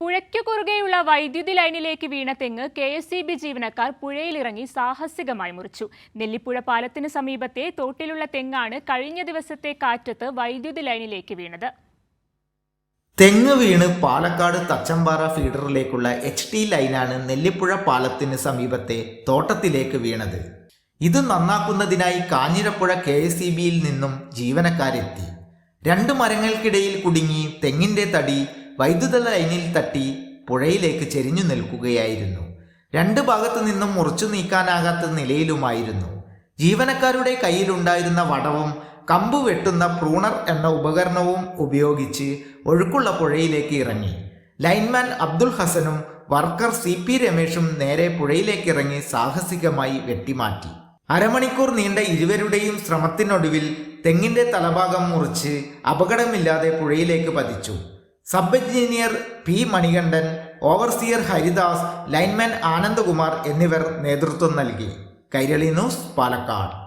പുഴയ്ക്കു കുറുകെയുള്ള വൈദ്യുതി ലൈനിലേക്ക് വീണ തെങ്ങ് കെ എസ് ഇ ബി ജീവനക്കാർ പുഴയിലിറങ്ങി സാഹസികമായി മുറിച്ചു. നെല്ലിപ്പുഴ പാലത്തിന് സമീപത്തെ തോട്ടിലുള്ള തെങ്ങാണ് കഴിഞ്ഞ ദിവസത്തെ കാറ്റത്ത് വൈദ്യുതി ലൈനിലേക്ക് വീണത്. തെങ്ങ് വീണ് പാലക്കാട് തച്ചമ്പാറ ഫീഡറിലേക്കുള്ള എച്ച് ടി ലൈനാണ് നെല്ലിപ്പുഴ പാലത്തിന് സമീപത്തെ തോട്ടത്തിലേക്ക് വീണത്. ഇത് നന്നാക്കുന്നതിനായി കാഞ്ഞിരപ്പുഴ കെ എസ് ഇ ബിയിൽ നിന്നും ജീവനക്കാരെത്തി. രണ്ട് മരങ്ങൾക്കിടയിൽ കുടുങ്ങി തെങ്ങിന്റെ തടി വൈദ്യുത ലൈനിൽ തട്ടി പുഴയിലേക്ക് ചെരിഞ്ഞു നിൽക്കുകയായിരുന്നു. രണ്ട് ഭാഗത്തു നിന്നും മുറിച്ചു നീക്കാനാകാത്ത നിലയിലുമായിരുന്നു. ജീവനക്കാരുടെ കയ്യിലുണ്ടായിരുന്ന വടവും കമ്പ് വെട്ടുന്ന പ്രൂണർ എന്ന ഉപകരണവും ഉപയോഗിച്ച് ഒഴുക്കുള്ള പുഴയിലേക്ക് ഇറങ്ങി. ലൈൻമാൻ അബ്ദുൽ ഹസനും വർക്കർ സി പി രമേഷും നേരെ പുഴയിലേക്ക് ഇറങ്ങി സാഹസികമായി വെട്ടിമാറ്റി. അരമണിക്കൂർ നീണ്ട ഇരുവരുടെയും ശ്രമത്തിനൊടുവിൽ തെങ്ങിന്റെ തലഭാഗം മുറിച്ച് അപകടമില്ലാതെ പുഴയിലേക്ക് പതിച്ചു. Sub engineer P Manikandan overseer Haridas lineman Anandakumar എന്നിവർ നേതൃത്വം നൽകി. കൈരളി ന്യൂസ് പാലക്കാട്.